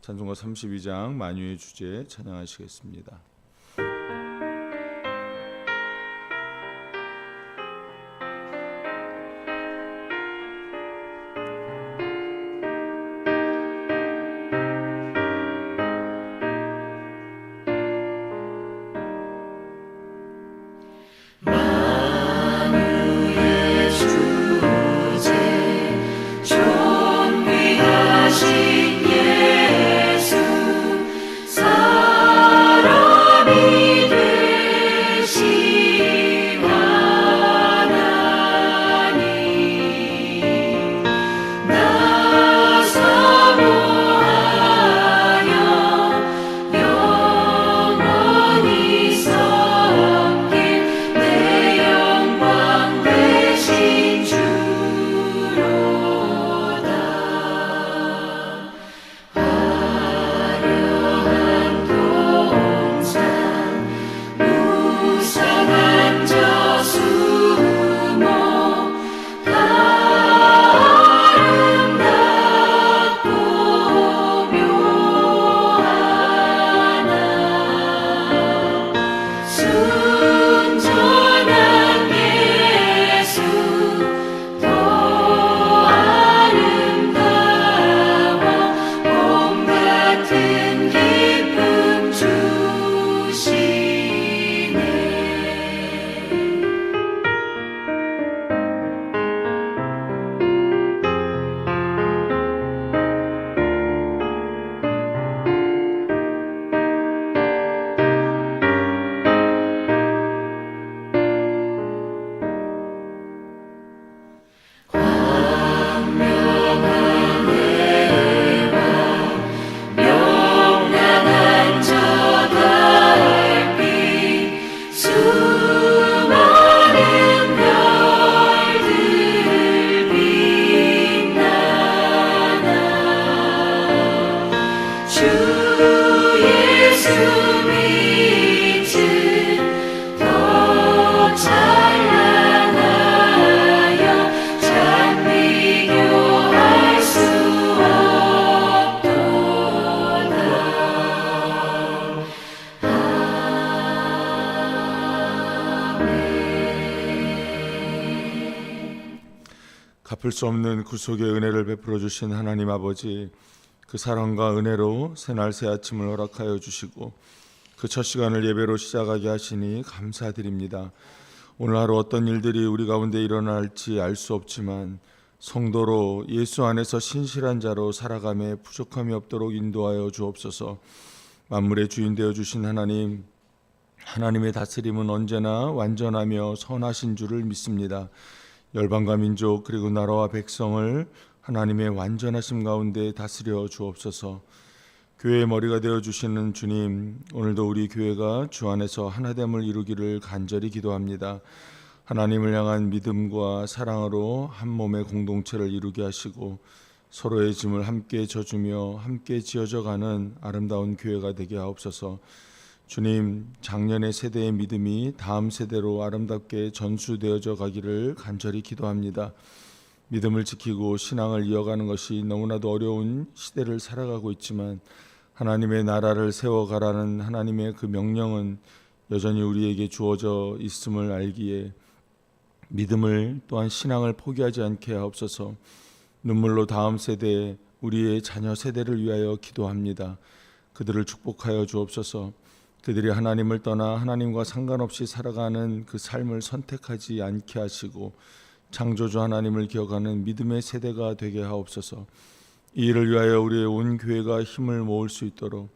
찬송가 32장 만유의 주제 찬양하시겠습니다. 갚을 수 없는 구속의 은혜를 베풀어 주신 하나님 아버지 그 사랑과 은혜로 새날 새 아침을 허락하여 주시고 그 첫 시간을 예배로 시작하게 하시니 감사드립니다. 오늘 하루 어떤 일들이 우리 가운데 일어날지 알 수 없지만 성도로 예수 안에서 신실한 자로 살아감에 부족함이 없도록 인도하여 주옵소서. 만물의 주인 되어 주신 하나님 하나님의 다스림은 언제나 완전하며 선하신 줄을 믿습니다. 열방과 민족 그리고 나라와 백성을 하나님의 완전하심 가운데 다스려 주옵소서. 교회의 머리가 되어 주시는 주님, 오늘도 우리 교회가 주 안에서 하나됨을 이루기를 간절히 기도합니다. 하나님을 향한 믿음과 사랑으로 한 몸의 공동체를 이루게 하시고 서로의 짐을 함께 져주며 함께 지어져 가는 아름다운 교회가 되게 하옵소서. 주님, 작년의 세대의 믿음이 다음 세대로 아름답게 전수되어져 가기를 간절히 기도합니다. 믿음을 지키고 신앙을 이어가는 것이 너무나도 어려운 시대를 살아가고 있지만 하나님의 나라를 세워가라는 하나님의 그 명령은 여전히 우리에게 주어져 있음을 알기에 믿음을 또한 신앙을 포기하지 않게 하옵소서. 눈물로 다음 세대 우리의 자녀 세대를 위하여 기도합니다. 그들을 축복하여 주옵소서. 그들이 하나님을 떠나 하나님과 상관없이 살아가는 그 삶을 선택하지 않게 하시고 창조주 하나님을 기억하는 믿음의 세대가 되게 하옵소서. 이 일을 위하여 우리의 온 교회가 힘을 모을 수 있도록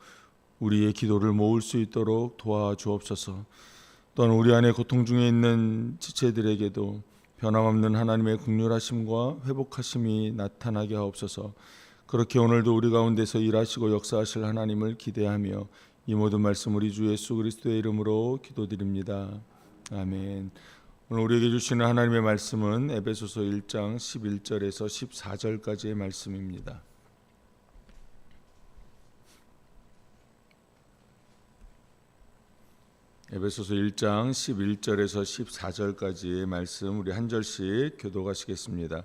우리의 기도를 모을 수 있도록 도와주옵소서. 또한 우리 안에 고통 중에 있는 지체들에게도 변함없는 하나님의 국률하심과 회복하심이 나타나게 하옵소서. 그렇게 오늘도 우리 가운데서 일하시고 역사하실 하나님을 기대하며 이 모든 말씀 우리 주 예수 그리스도의 이름으로 기도드립니다. 아멘. 오늘 우리에게 주시는 하나님의 말씀은 에베소서 1장 11절에서 14절까지의 말씀입니다. 에베소서 1장 11절에서 14절까지의 말씀 우리 한 절씩 교도하시겠습니다.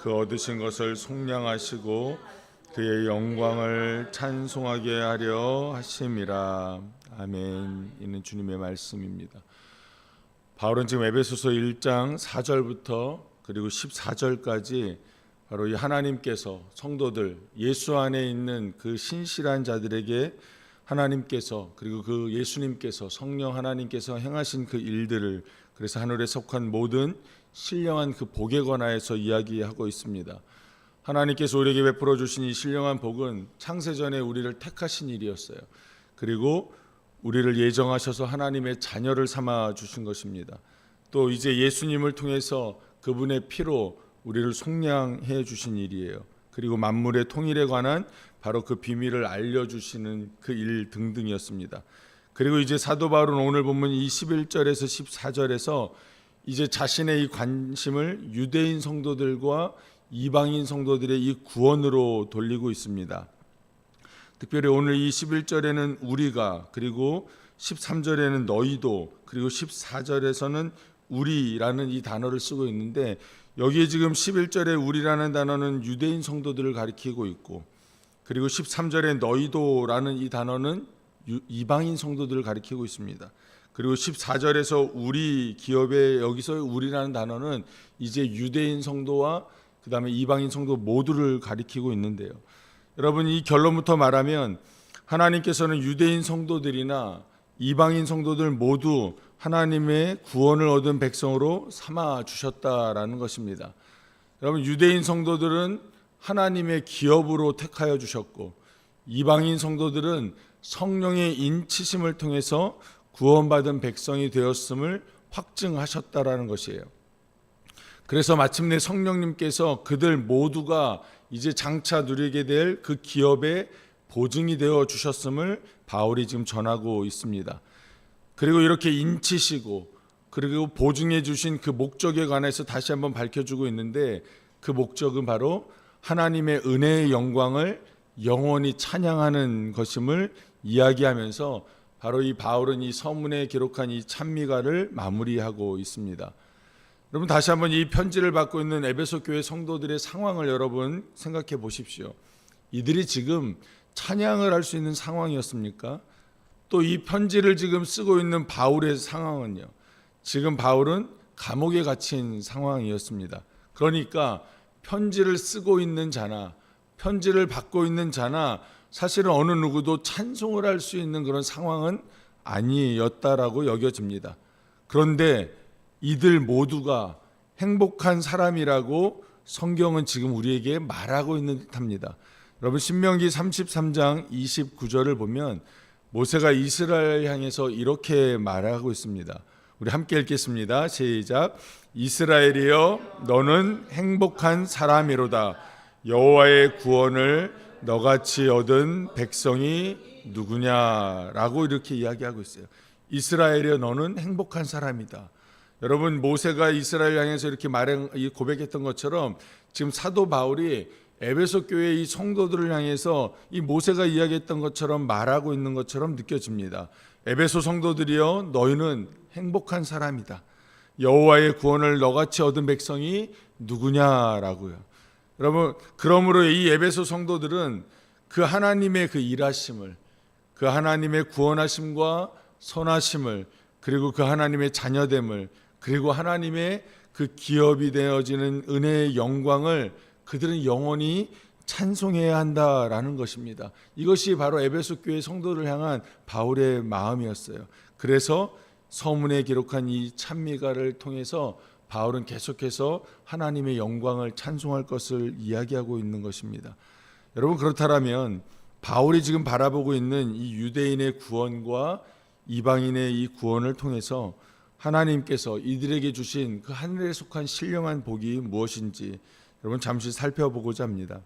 그 얻으신 것을 속량하시고 그의 영광을 찬송하게 하려 하심이라 아멘. 이는 주님의 말씀입니다. 바울은 지금 에베소서 1장 4절부터 그리고 14절까지 바로 이 하나님께서 성도들 예수 안에 있는 그 신실한 자들에게 하나님께서 그리고 그 예수님께서 성령 하나님께서 행하신 그 일들을 그래서 하늘에 속한 모든 신령한 그 복에 관하여서 이야기하고 있습니다. 하나님께서 우리에게 베풀어 주신 이 신령한 복은 창세전에 우리를 택하신 일이었어요. 그리고 우리를 예정하셔서 하나님의 자녀를 삼아 주신 것입니다. 또 이제 예수님을 통해서 그분의 피로 우리를 속량해 주신 일이에요. 그리고 만물의 통일에 관한 바로 그 비밀을 알려 주시는 그 일 등등이었습니다. 그리고 이제 사도 바울은 오늘 본문 이 11절에서 14절에서 이제 자신의 이 관심을 유대인 성도들과 이방인 성도들의 이 구원으로 돌리고 있습니다. 특별히 오늘 이 11절에는 우리가 그리고 13절에는 너희도 그리고 14절에서는 우리라는 이 단어를 쓰고 있는데 여기에 지금 11절에 우리라는 단어는 유대인 성도들을 가리키고 있고 그리고 13절에 너희도라는 이 단어는 유- 이방인 성도들을 가리키고 있습니다. 그리고 14절에서 우리 기업에 여기서 우리라는 단어는 이제 유대인 성도와 그다음에 이방인 성도 모두를 가리키고 있는데요. 여러분 이 결론부터 말하면 하나님께서는 유대인 성도들이나 이방인 성도들 모두 하나님의 구원을 얻은 백성으로 삼아 주셨다라는 것입니다. 여러분 유대인 성도들은 하나님의 기업으로 택하여 주셨고 이방인 성도들은 성령의 인치심을 통해서 구원받은 백성이 되었음을 확증하셨다라는 것이에요. 그래서 마침내 성령님께서 그들 모두가 이제 장차 누리게 될 그 기업의 보증이 되어 주셨음을 바울이 지금 전하고 있습니다. 그리고 이렇게 인치시고 그리고 보증해 주신 그 목적에 관해서 다시 한번 밝혀주고 있는데 그 목적은 바로 하나님의 은혜의 영광을 영원히 찬양하는 것임을 이야기하면서 바로 이 바울은 이 서문에 기록한 이 찬미가를 마무리하고 있습니다. 여러분 다시 한번 이 편지를 받고 있는 에베소 교회 성도들의 상황을 여러분 생각해 보십시오. 이들이 지금 찬양을 할 수 있는 상황이었습니까? 또 이 편지를 지금 쓰고 있는 바울의 상황은요. 지금 바울은 감옥에 갇힌 상황이었습니다. 그러니까 편지를 쓰고 있는 자나 편지를 받고 있는 자나 사실은 어느 누구도 찬송을 할 수 있는 그런 상황은 아니었다라고 여겨집니다. 그런데 이들 모두가 행복한 사람이라고 성경은 지금 우리에게 말하고 있는 듯합니다. 여러분 신명기 33장 29절을 보면 모세가 이스라엘 향해서 이렇게 말하고 있습니다. 우리 함께 읽겠습니다. 시작. 이스라엘이여 너는 행복한 사람이로다. 여호와의 구원을 너같이 얻은 백성이 누구냐라고 이렇게 이야기하고 있어요. 이스라엘이여 너는 행복한 사람이다. 여러분 모세가 이스라엘 향해서 이렇게 말한 이 고백했던 것처럼 지금 사도 바울이 에베소 교회 이 성도들을 향해서 이 모세가 이야기했던 것처럼 말하고 있는 것처럼 느껴집니다. 에베소 성도들이여 너희는 행복한 사람이다. 여호와의 구원을 너같이 얻은 백성이 누구냐라고요. 여러분 그러므로 이 에베소 성도들은 그 하나님의 그 일하심을 그 하나님의 구원하심과 선하심을 그리고 그 하나님의 자녀됨을 그리고 하나님의 그 기업이 되어지는 은혜의 영광을 그들은 영원히 찬송해야 한다라는 것입니다. 이것이 바로 에베소 교회 성도를 향한 바울의 마음이었어요. 그래서 서문에 기록한 이 찬미가를 통해서 바울은 계속해서 하나님의 영광을 찬송할 것을 이야기하고 있는 것입니다. 여러분 그렇다면 바울이 지금 바라보고 있는 이 유대인의 구원과 이방인의 이 구원을 통해서 하나님께서 이들에게 주신 그 하늘에 속한 신령한 복이 무엇인지 여러분 잠시 살펴보고자 합니다.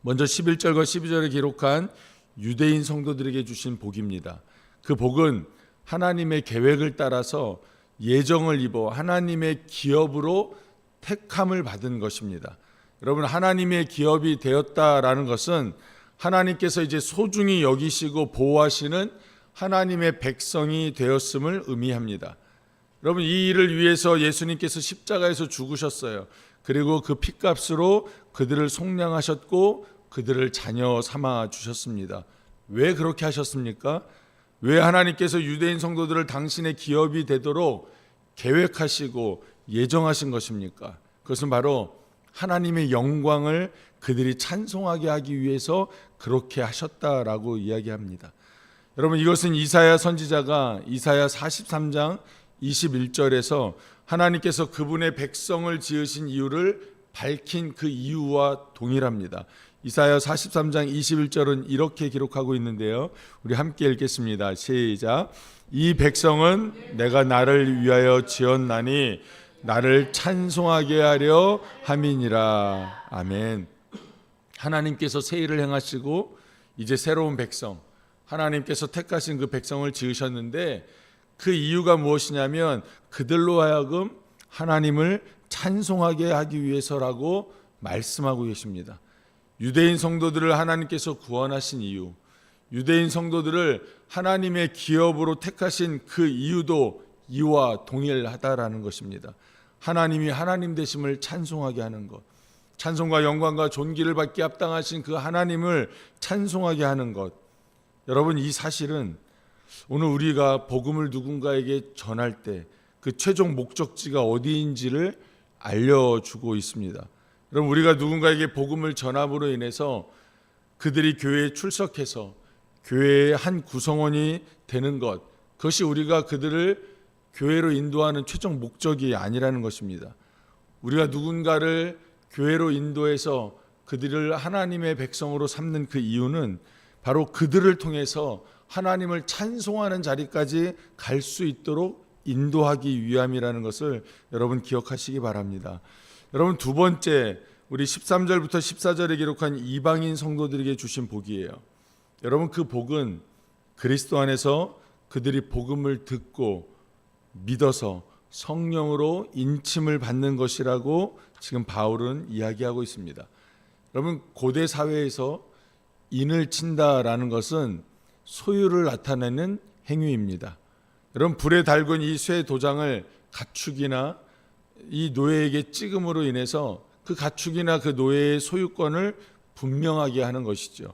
먼저 11절과 12절에 기록한 유대인 성도들에게 주신 복입니다. 그 복은 하나님의 계획을 따라서 예정을 입어 하나님의 기업으로 택함을 받은 것입니다. 여러분 하나님의 기업이 되었다라는 것은 하나님께서 이제 소중히 여기시고 보호하시는 하나님의 백성이 되었음을 의미합니다. 여러분 이 일을 위해서 예수님께서 십자가에서 죽으셨어요. 그리고 그 피값으로 그들을 속량하셨고 그들을 자녀 삼아 주셨습니다. 왜 그렇게 하셨습니까? 왜 하나님께서 유대인 성도들을 당신의 기업이 되도록 계획하시고 예정하신 것입니까? 그것은 바로 하나님의 영광을 그들이 찬송하게 하기 위해서 그렇게 하셨다라고 이야기합니다. 여러분 이것은 이사야 선지자가 이사야 43장 21절에서 하나님께서 그분의 백성을 지으신 이유를 밝힌 그 이유와 동일합니다. 이사야 43장 21절은 이렇게 기록하고 있는데요. 우리 함께 읽겠습니다. 시작. 이 백성은 내가 나를 위하여 지었나니 나를 찬송하게 하려 함이니라. 아멘. 하나님께서 새 일을 행하시고 이제 새로운 백성 하나님께서 택하신 그 백성을 지으셨는데 그 이유가 무엇이냐면 그들로 하여금 하나님을 찬송하게 하기 위해서라고 말씀하고 계십니다. 유대인 성도들을 하나님께서 구원하신 이유, 유대인 성도들을 하나님의 기업으로 택하신 그 이유도 이와 동일하다라는 것입니다. 하나님이 하나님 되심을 찬송하게 하는 것. 찬송과 영광과 존귀를 받기 합당하신 그 하나님을 찬송하게 하는 것. 여러분 이 사실은 오늘 우리가 복음을 누군가에게 전할 때 그 최종 목적지가 어디인지를 알려주고 있습니다. 여러분 우리가 누군가에게 복음을 전함으로 인해서 그들이 교회에 출석해서 교회의 한 구성원이 되는 것 그것이 우리가 그들을 교회로 인도하는 최종 목적이 아니라는 것입니다. 우리가 누군가를 교회로 인도해서 그들을 하나님의 백성으로 삼는 그 이유는 바로 그들을 통해서 하나님을 찬송하는 자리까지 갈 수 있도록 인도하기 위함이라는 것을 여러분 기억하시기 바랍니다. 여러분 두 번째 우리 13절부터 14절에 기록한 이방인 성도들에게 주신 복이에요. 여러분 그 복은 그리스도 안에서 그들이 복음을 듣고 믿어서 성령으로 인침을 받는 것이라고 지금 바울은 이야기하고 있습니다. 여러분 고대 사회에서 인을 친다라는 것은 소유를 나타내는 행위입니다. 여러분 불에 달군 이 쇠 도장을 가축이나 이 노예에게 찍음으로 인해서 그 가축이나 그 노예의 소유권을 분명하게 하는 것이죠.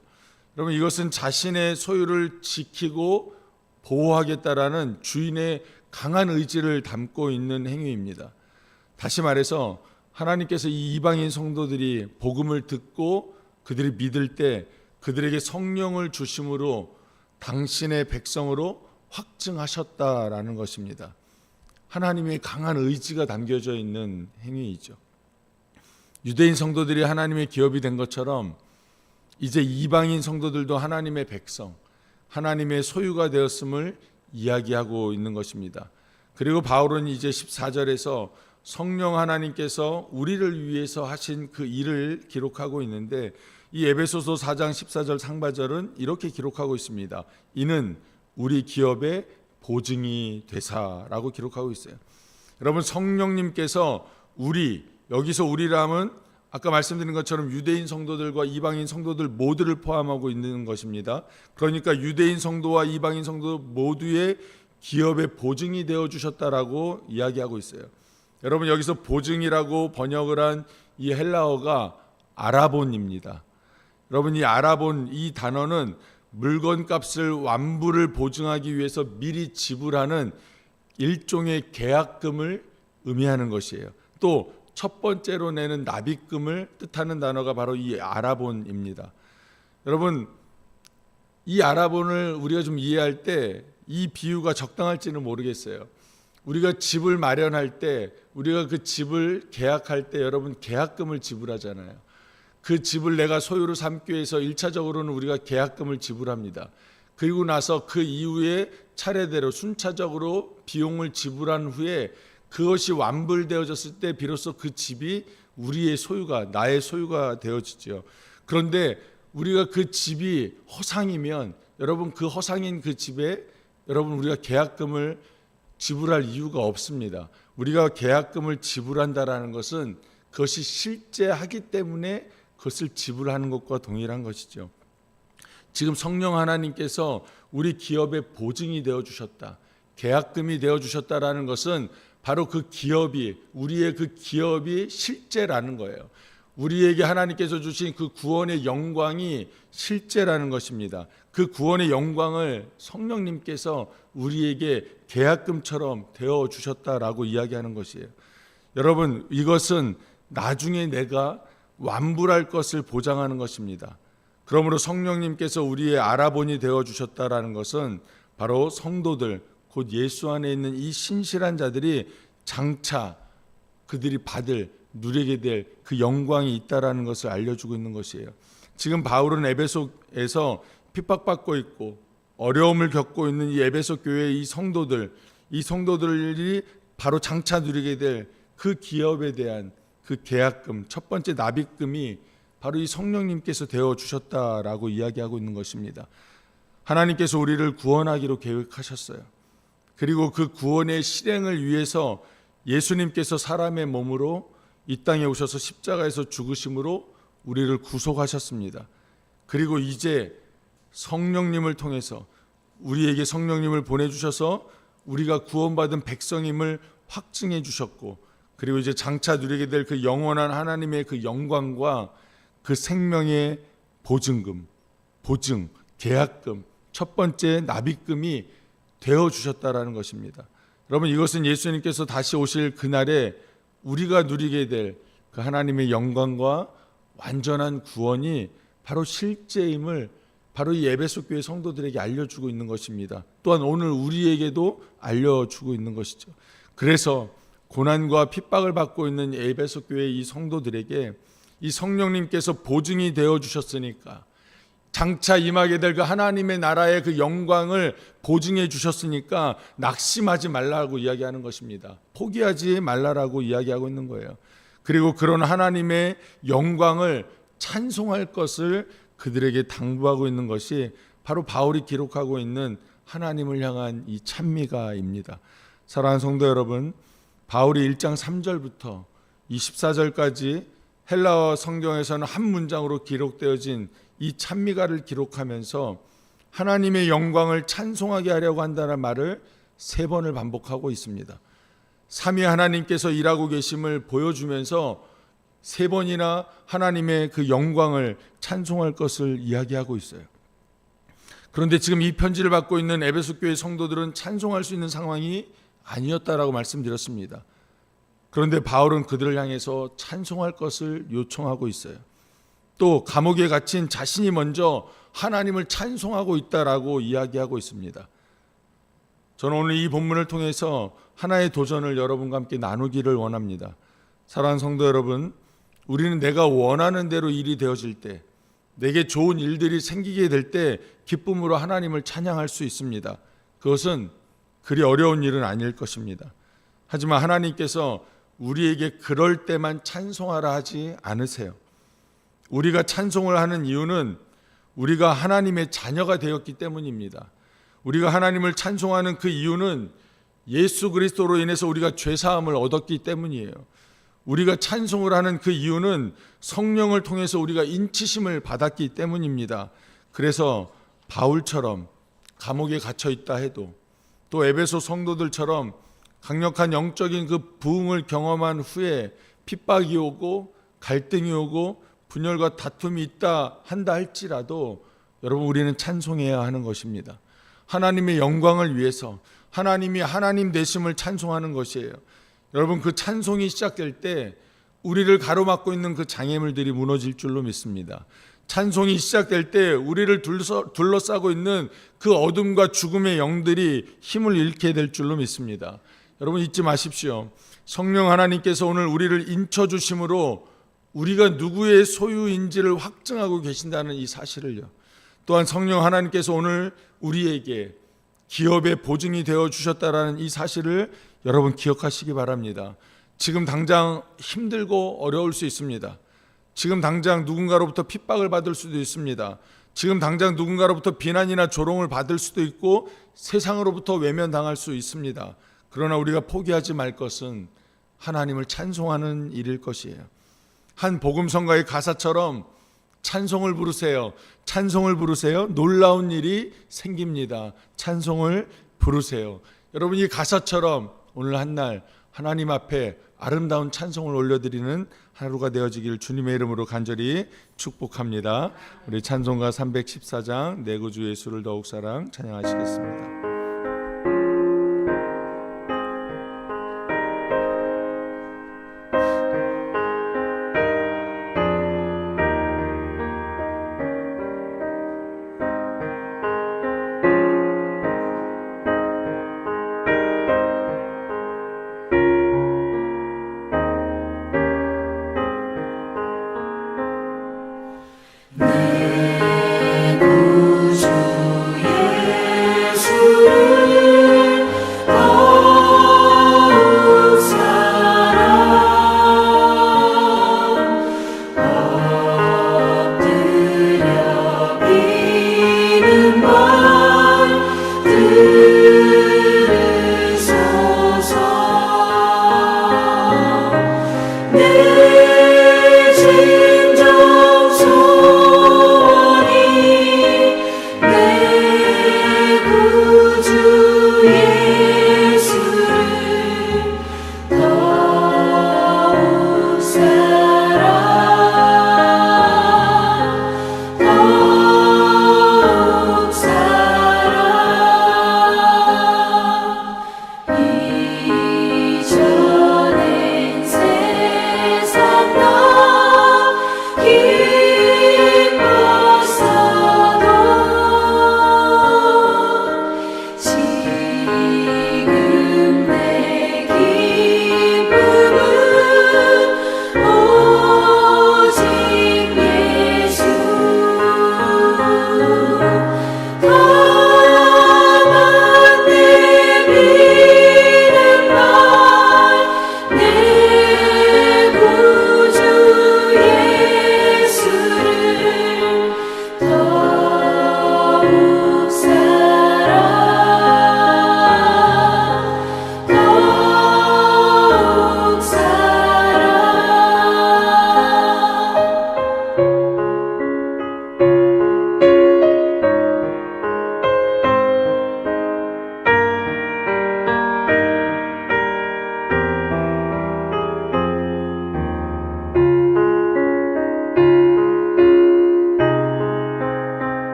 여러분 이것은 자신의 소유를 지키고 보호하겠다라는 주인의 강한 의지를 담고 있는 행위입니다. 다시 말해서 하나님께서 이 이방인 성도들이 복음을 듣고 그들이 믿을 때 그들에게 성령을 주심으로 당신의 백성으로 확증하셨다라는 것입니다. 하나님의 강한 의지가 담겨져 있는 행위이죠. 유대인 성도들이 하나님의 기업이 된 것처럼 이제 이방인 성도들도 하나님의 백성, 하나님의 소유가 되었음을 이야기하고 있는 것입니다. 그리고 바울은 이제 14절에서 성령 하나님께서 우리를 위해서 하신 그 일을 기록하고 있는데 이 에베소서 4장 14절 상반절은 이렇게 기록하고 있습니다. 이는 우리 기업의 보증이 되사라고 기록하고 있어요. 여러분 성령님께서 우리 여기서 우리라면 아까 말씀드린 것처럼 유대인 성도들과 이방인 성도들 모두를 포함하고 있는 것입니다. 그러니까 유대인 성도와 이방인 성도 모두의 기업의 보증이 되어 주셨다라고 이야기하고 있어요. 여러분 여기서 보증이라고 번역을 한 이 헬라어가 아라본입니다. 여러분 이 아라본 이 단어는 물건 값을 완부를 보증하기 위해서 미리 지불하는 일종의 계약금을 의미하는 것이에요. 또 첫 번째로 내는 납입금을 뜻하는 단어가 바로 이 아라본입니다. 여러분 이 아라본을 우리가 좀 이해할 때 이 비유가 적당할지는 모르겠어요. 우리가 집을 마련할 때 우리가 그 집을 계약할 때 여러분 계약금을 지불하잖아요. 그 집을 내가 소유로 삼기 위해서 일차적으로는 우리가 계약금을 지불합니다. 그리고 나서 그 이후에 차례대로 순차적으로 비용을 지불한 후에 그것이 완불되어졌을 때 비로소 그 집이 우리의 소유가 나의 소유가 되어지죠. 그런데 우리가 그 집이 허상이면 여러분 그 허상인 그 집에 여러분 우리가 계약금을 지불할 이유가 없습니다. 우리가 계약금을 지불한다라는 것은 그것이 실제 하기 때문에 그것을 지불하는 것과 동일한 것이죠. 지금 성령 하나님께서 우리 기업의 보증이 되어 주셨다. 계약금이 되어 주셨다라는 것은 바로 그 기업이 우리의 그 기업이 실제라는 거예요. 우리에게 하나님께서 주신 그 구원의 영광이 실제라는 것입니다. 그 구원의 영광을 성령님께서 우리에게 계약금처럼 되어 주셨다라고 이야기하는 것이에요. 여러분, 이것은 나중에 내가 완불할 것을 보장하는 것입니다. 그러므로 성령님께서 우리의 아라본이 되어 주셨다라는 것은 바로 성도들 곧 예수 안에 있는 이 신실한 자들이 장차 그들이 받을 누리게 될 그 영광이 있다라는 것을 알려주고 있는 것이에요. 지금 바울은 에베소에서 핍박받고 있고 어려움을 겪고 있는 이 에베소 교회의 이 성도들, 이 성도들이 바로 장차 누리게 될 그 기업에 대한 그 계약금, 첫 번째 납입금이 바로 이 성령님께서 되어 주셨다라고 이야기하고 있는 것입니다. 하나님께서 우리를 구원하기로 계획하셨어요. 그리고 그 구원의 실행을 위해서 예수님께서 사람의 몸으로 이 땅에 오셔서 십자가에서 죽으심으로 우리를 구속하셨습니다. 그리고 이제 성령님을 통해서 우리에게 성령님을 보내주셔서 우리가 구원받은 백성임을 확증해 주셨고 그리고 이제 장차 누리게 될 그 영원한 하나님의 그 영광과 그 생명의 보증금, 보증, 계약금, 첫 번째 납입금이 되어 주셨다라는 것입니다. 여러분 이것은 예수님께서 다시 오실 그날에 우리가 누리게 될 그 하나님의 영광과 완전한 구원이 바로 실제임을 바로 이 에베소 교회 성도들에게 알려주고 있는 것입니다. 또한 오늘 우리에게도 알려주고 있는 것이죠. 그래서 고난과 핍박을 받고 있는 에베소 교회 이 성도들에게 이 성령님께서 보증이 되어 주셨으니까 장차 임하게 될 그 하나님의 나라의 그 영광을 보증해 주셨으니까 낙심하지 말라고 이야기하는 것입니다. 포기하지 말라라고 이야기하고 있는 거예요. 그리고 그런 하나님의 영광을 찬송할 것을 그들에게 당부하고 있는 것이 바로 바울이 기록하고 있는 하나님을 향한 이 찬미가입니다. 사랑하는 성도 여러분, 바울이 1장 3절부터 24절까지 헬라어 성경에서는 한 문장으로 기록되어진 이 찬미가를 기록하면서 하나님의 영광을 찬송하게 하려고 한다는 말을 세 번을 반복하고 있습니다. 삼위 하나님께서 일하고 계심을 보여주면서 세 번이나 하나님의 그 영광을 찬송할 것을 이야기하고 있어요. 그런데 지금 이 편지를 받고 있는 에베소 교회 성도들은 찬송할 수 있는 상황이 아니었다라고 말씀드렸습니다. 그런데 바울은 그들을 향해서 찬송할 것을 요청하고 있어요. 또 감옥에 갇힌 자신이 먼저 하나님을 찬송하고 있다라고 이야기하고 있습니다. 저는 오늘 이 본문을 통해서 하나의 도전을 여러분과 함께 나누기를 원합니다. 사랑하는 성도 여러분, 우리는 내가 원하는 대로 일이 되어질 때, 내게 좋은 일들이 생기게 될 때 기쁨으로 하나님을 찬양할 수 있습니다. 그것은 그리 어려운 일은 아닐 것입니다. 하지만 하나님께서 우리에게 그럴 때만 찬송하라 하지 않으세요. 우리가 찬송을 하는 이유는 우리가 하나님의 자녀가 되었기 때문입니다. 우리가 하나님을 찬송하는 그 이유는 예수 그리스도로 인해서 우리가 죄 사함을 얻었기 때문이에요. 우리가 찬송을 하는 그 이유는 성령을 통해서 우리가 인치심을 받았기 때문입니다. 그래서 바울처럼 감옥에 갇혀 있다 해도 또 에베소 성도들처럼 강력한 영적인 그 부흥을 경험한 후에 핍박이 오고 갈등이 오고 분열과 다툼이 있다 한다 할지라도 여러분 우리는 찬송해야 하는 것입니다. 하나님의 영광을 위해서 하나님이 하나님 되심을 찬송하는 것이에요. 여러분 그 찬송이 시작될 때 우리를 가로막고 있는 그 장애물들이 무너질 줄로 믿습니다. 찬송이 시작될 때 우리를 둘러, 둘러싸고 있는 그 어둠과 죽음의 영들이 힘을 잃게 될 줄로 믿습니다. 여러분 잊지 마십시오. 성령 하나님께서 오늘 우리를 인쳐 주심으로 우리가 누구의 소유인지를 확증하고 계신다는 이 사실을요. 또한 성령 하나님께서 오늘 우리에게 기업의 보증이 되어 주셨다라는 이 사실을 여러분 기억하시기 바랍니다. 지금 당장 힘들고 어려울 수 있습니다. 지금 당장 누군가로부터 핍박을 받을 수도 있습니다. 지금 당장 누군가로부터 비난이나 조롱을 받을 수도 있고 세상으로부터 외면당할 수 있습니다. 그러나 우리가 포기하지 말 것은 하나님을 찬송하는 일일 것이에요. 한 복음성가의 가사처럼 찬송을 부르세요. 찬송을 부르세요. 놀라운 일이 생깁니다. 찬송을 부르세요. 여러분 이 가사처럼 오늘 한 날 하나님 앞에 아름다운 찬송을 올려드리는 하루가 되어지기를 주님의 이름으로 간절히 축복합니다. 우리 찬송가 314장 내 구주 예수를 더욱 사랑 찬양하시겠습니다.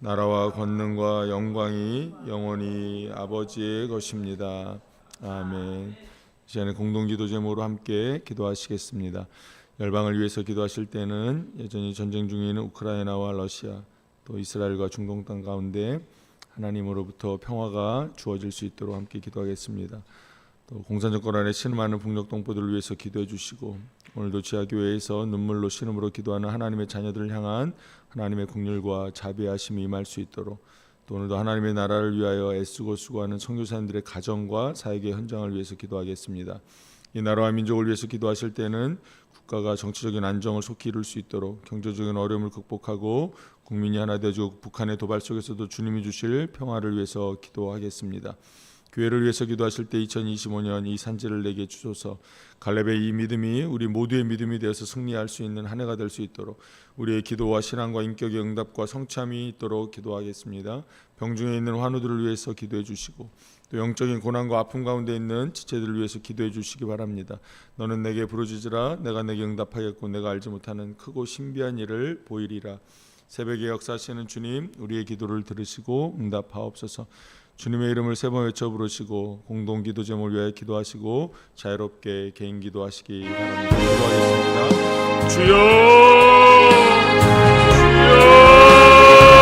나라와 권능과 영광이 영원히 아버지의 것입니다. 아멘. 이 시간에 공동기도 제목으로 함께 기도하시겠습니다. 열방을 위해서 기도하실 때는 여전히 전쟁 중에 우크라이나와 러시아 또 이스라엘과 중동 땅 가운데 하나님으로부터 평화가 주어질 수 있도록 함께 기도하겠습니다. 또 공산정권 안에 신음하는 북녘 동포들을 위해서 기도해 주시고 오늘도 지하교회에서 눈물로 신음으로 기도하는 하나님의 자녀들을 향한 하나님의 국률과 자비하심이 임할 수 있도록 또 오늘도 하나님의 나라를 위하여 애쓰고 수고하는 선교사님들의 가정과 사역의 현장을 위해서 기도하겠습니다. 이 나라와 민족을 위해서 기도하실 때는 국가가 정치적인 안정을 속히 이룰 수 있도록 경제적인 어려움을 극복하고 국민이 하나 되어주고 북한의 도발 속에서도 주님이 주실 평화를 위해서 기도하겠습니다. 교회를 위해서 기도하실 때 2025년 이 산지를 내게 주소서 갈렙의 이 믿음이 우리 모두의 믿음이 되어서 승리할 수 있는 한 해가 될 수 있도록 우리의 기도와 신앙과 인격의 응답과 성참이 있도록 기도하겠습니다. 병중에 있는 환우들을 위해서 기도해 주시고 또 영적인 고난과 아픔 가운데 있는 지체들을 위해서 기도해 주시기 바랍니다. 너는 내게 부르짖으라 내가 내게 응답하겠고 내가 알지 못하는 크고 신비한 일을 보이리라. 새벽에 역사하시는 주님 우리의 기도를 들으시고 응답하옵소서. 주님의 이름을 세 번 외쳐 부르시고 공동 기도 제목을 위하여 기도하시고 자유롭게 개인 기도하시기 바랍니다. 기도하겠습니다. 주여